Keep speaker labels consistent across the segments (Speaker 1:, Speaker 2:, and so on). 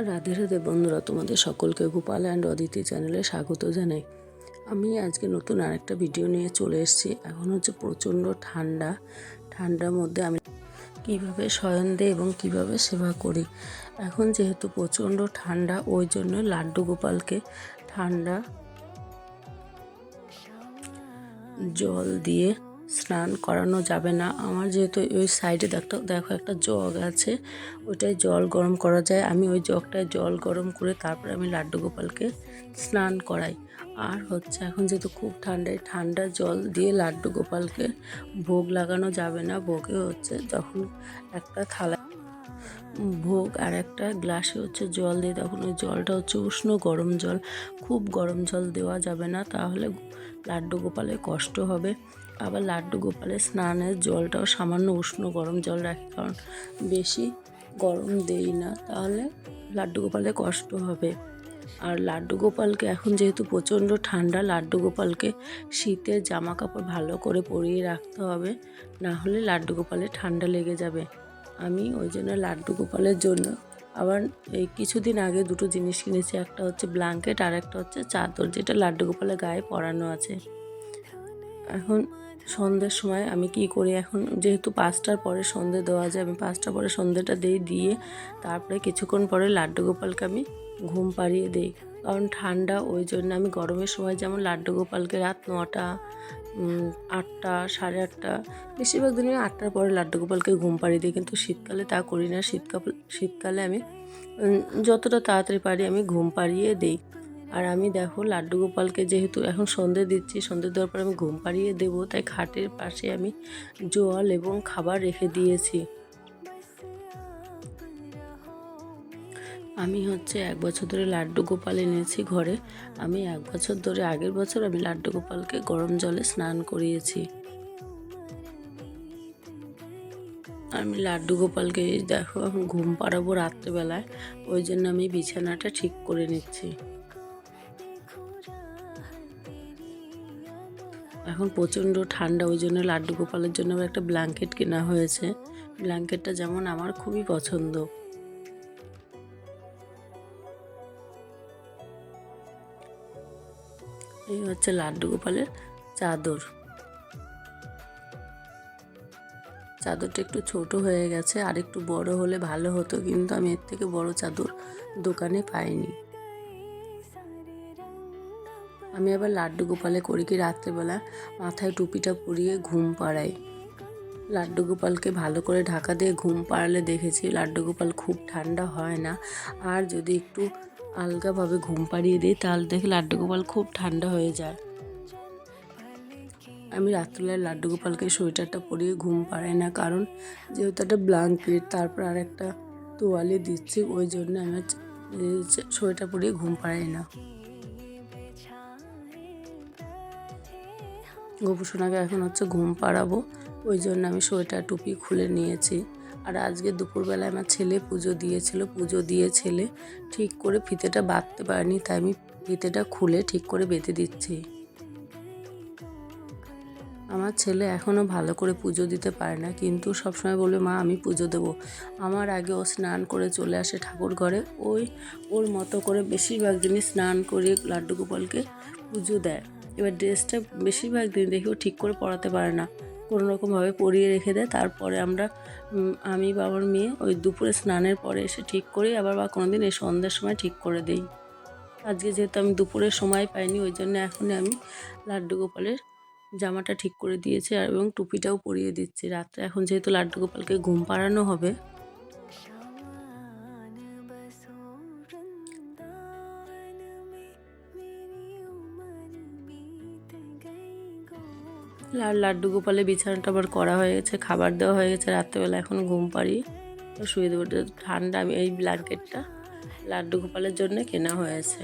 Speaker 1: রাধে রাধে বন্ধুরা, তোমাদের সকলকে গোপাল অ্যান্ড অদিতি চ্যানেলে স্বাগত জানাই। আমি আজকে নতুন আরেকটা ভিডিও নিয়ে চলে এসেছি। এখন হচ্ছে প্রচণ্ড ঠান্ডা। ঠান্ডার মধ্যে আমি কীভাবে শয়ন দিই এবং কীভাবে সেবা করি? এখন যেহেতু প্রচণ্ড ঠান্ডা, ওই জন্য লাড্ডু গোপালকে ঠান্ডা জল দিয়ে স্নান করানো যাবে না। আমার যেহেতু ওই সাইডে দেখো দেখো একটা জগ আছে, ওইটায় জল গরম করা যায়। আমি ওই জগটায় জল গরম করে তারপরে আমি লাড্ডু গোপালকে স্নান করাই। আর হচ্ছে এখন যেহেতু খুব ঠান্ডায়, ঠান্ডা জল দিয়ে লাড্ডু গোপালকে ভোগ লাগানো যাবে না। ভোগে হচ্ছে যখন একটা থালা, ভোগ আর একটা গ্লাসে হচ্ছে জল দিয়ে তখন ওই জলটা হচ্ছে উষ্ণ গরম জল। খুব গরম জল দেওয়া যাবে না, তাহলে লাড্ডু গোপালে কষ্ট হবে। আবার লাড্ডু গোপালের স্নানের জলটাও সামান্য উষ্ণ গরম জল রাখি, কারণ বেশি গরম দেই না, তাহলে লাড্ডু গোপালের কষ্ট হবে। আর লাড্ডু গোপালকে এখন যেহেতু প্রচণ্ড ঠান্ডা, লাড্ডু গোপালকে শীতের জামা কাপড় ভালো করে পরিয়ে রাখতে হবে, না হলে লাড্ডু গোপালে ঠান্ডা লেগে যাবে। আমি ওই জন্য লাড্ডু গোপালের জন্য আবার এই কিছুদিন আগে দুটো জিনিস কিনেছি, একটা হচ্ছে ব্ল্যাঙ্কেট আর একটা হচ্ছে চাদর, যেটা লাড্ডু গোপালের গায়ে পরানো আছে। এখন সন্ধ্যের সময় আমি কি করি? এখন যেহেতু পাঁচটার পরে সন্ধে দেওয়া যায়, আমি পাঁচটার পরে সন্ধেটা দিই, দিয়ে তারপরে কিছুক্ষণ পরে লাড্ডু গোপালকে আমি ঘুম পাড়িয়ে দিই। কারণ ঠান্ডা, ওই জন্য আমি গরমের সময় যেমন লাড্ডু গোপালকে রাত নটা আটটা, সাড়ে আটটা, বেশিরভাগ দিন আমি আটটার পরে লাড্ডু গোপালকে ঘুম পাড়িয়ে দিই। কিন্তু শীতকালে তা করি না। শীতকাল শীতকালে আমি যতটা তাড়াতাড়ি পারি আমি ঘুম পাড়িয়ে দিই। আর আমি দেখো লাড্ডু গোপালকে যেহেতু এখন সন্ধে দিচ্ছি, সন্ধে দেওয়ার পর আমি ঘুম পাড়িয়ে দেবো, তাই খাটের পাশে আমি জল এবং খাবার রেখে দিয়েছি। আমি হচ্ছে এক বছর ধরে লাড্ডু গোপাল এনেছি ঘরে। আমি এক বছর ধরে, আগের বছর আমি লাড্ডু গোপালকে গরম জলে স্নান করিয়েছি। আমি লাড্ডু গোপালকে দেখো এখন ঘুম পাড়াবো রাত্রেবেলায়, ওই জন্য আমি বিছানাটা ঠিক করে নিচ্ছি। এখন প্রচণ্ড ঠান্ডা, ওই জন্য লাড্ডু গোপালের জন্য একটা ব্ল্যাঙ্কেট কেনা হয়েছে। ব্ল্যাঙ্কেটটা যেমন আমার খুবই পছন্দ। এই হচ্ছে লাড্ডু গোপালের চাদর। চাদরটা একটু ছোট হয়ে গেছে, আর একটু বড় হলে ভালো হতো, কিন্তু আমি এর থেকে বড় চাদর দোকানে পাইনি। আমি আবার লাড্ডু গোপালে করি কি রাত্রেবেলা? মাথায় টুপিটা পরিয়ে ঘুম পাড়াই। লাড্ডু গোপালকে ভালো করে ঢাকা দিয়ে ঘুম পাড়ালে দেখেছি লাড্ডু গোপাল খুব ঠান্ডা হয় না। আর যদি একটু আলগাভাবে ঘুম পাড়িয়ে দিই, তাহলে দেখে লাড্ডু গোপাল খুব ঠান্ডা হয়ে যায়। আমি রাত্রিবেলায় লাড্ডু গোপালকে সোয়েটারটা পরিয়ে ঘুম পাড়াই না, কারণ যেহেতু একটা ব্ল্যাঙ্কেট তারপর আর একটা তোয়ালে দিচ্ছি, ওই জন্য আমি সোয়েটার পরিয়ে ঘুম পাড়াই না। গোপুসোনাকে এখন হচ্ছে ঘুম পাড়াবো, ওই জন্য আমি সোয়েটার, টুপি খুলে নিয়েছি। আর আজকে দুপুরবেলায় আমার ছেলে পুজো দিয়েছিল, পুজো দিয়ে ছেলে ঠিক করে ফিতেটা বাঁধতে পারেনি, তাই আমি ফিতেটা খুলে ঠিক করে বেঁধে দিচ্ছি। আমার ছেলে এখনও ভালো করে পুজো দিতে পারে না, কিন্তু সবসময় বলবে, মা, আমি পুজো দেবো। আমার আগে ও স্নান করে চলে আসে ঠাকুর ঘরে, ওই ওর মতো করে বেশিরভাগ দিনই স্নান করে লাড্ডু গোপালকে পুজো দেয়। এবার ড্রেসটা বেশিরভাগ দিন দেখি ও ঠিক করে পরাতে পারে না। কোনো রকমভাবে পরিয়ে রেখে দেয়। তারপরে আমরা আমি বাবার মেয়ে ওই দুপুরে স্নানের পরে এসে ঠিক করি, আবার বা কোনো দিন এই সন্ধ্যার সময় ঠিক করে দিই। আজকে যেহেতু আমি দুপুরে সময় পাইনি, ওই জন্য এখনই আমি লাড্ডু গোপালের জামাটা ঠিক করে দিয়েছি আর এবং টুপিটাও পরিয়ে দিচ্ছি। রাত্রে এখন যেহেতু লাড্ডু গোপালকে ঘুম পাড়ানো হবে আর লাড্ডু গোপালে বিছানাটা আবার করা হয়ে গেছে, খাবার দেওয়া হয়ে গেছে, রাত্রেবেলা এখন ঘুম পাড়ি। শুয়ে দেবো ঠান্ডা আমি এই ব্ল্যাঙ্কেটটা। লাড্ডু গোপালের জন্য কেনা হয়েছে।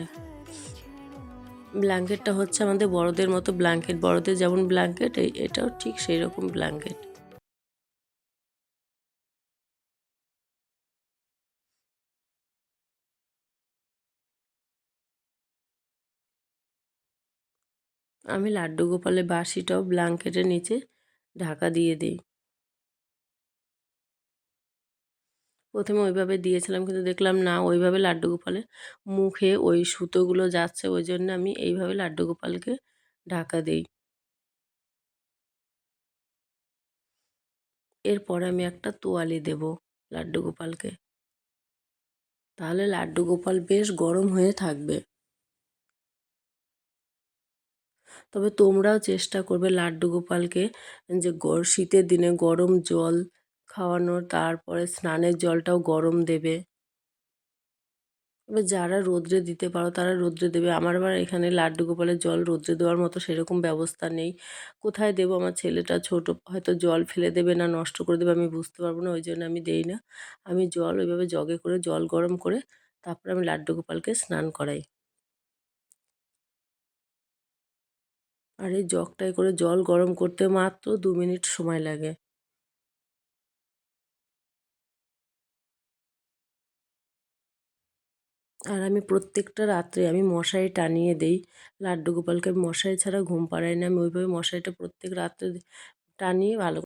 Speaker 1: ব্ল্যাঙ্কেটটা হচ্ছে আমাদের বড়দের মতো ব্ল্যাঙ্কেট, বড়দের যেমন ব্ল্যাঙ্কেট এটাও ঠিক সেই রকম ব্ল্যাঙ্কেট। আমি লাড্ডু গোপালের বাসিটাও ব্ল্যাঙ্কেটের নিচে ঢাকা দিয়ে দিই। প্রথমে ওইভাবে দিয়েছিলাম, কিন্তু দেখলাম না, ওইভাবে লাড্ডু গোপালের মুখে ওই সুতোগুলো যাচ্ছে, ওই জন্য আমি এইভাবে লাড্ডু গোপালকে ঢাকা দিই। এরপর আমি একটা তোয়ালি দেব লাড্ডু গোপালকে। তাহলে লাড্ডু গোপাল বেশ গরম হয়ে থাকবে। তবে তোমরাও চেষ্টা করবে লাড্ডু গোপালকে যে শীতের দিনে গরম জল খাওয়ানোর তারপরে স্নানের জলটাও গরম দেবে। এবার যারা রোদ্রে দিতে পারো, তারা রোদ্রে দেবে। আমার আবার এখানে লাড্ডু গোপালের জল রোদ্রে দেওয়ার মতো সেরকম ব্যবস্থা নেই। কোথায় দেবো? আমার ছেলেটা ছোট, হয়তো জল ফেলে দেবে না, নষ্ট করে দেবে, আমি বুঝতে পারব না, ওই জন্য আমি দেই না। আমি জল ওইভাবে জগে করে, জল গরম করে, তারপরে আমি লাড্ডু গোপালকে স্নান করাই। আর এই জগটায় করে জল গরম করতে মাত্র দু মিনিট সময় লাগে। আর আমি প্রত্যেকটা রাত্রে আমি মশারি টানিয়ে দেই। লাড্ডু গোপালকে মশারি ছাড়া ঘুম পাড়াই না। আমি ওইভাবে মশারিটা প্রত্যেক রাত্রে টানিয়ে ভালো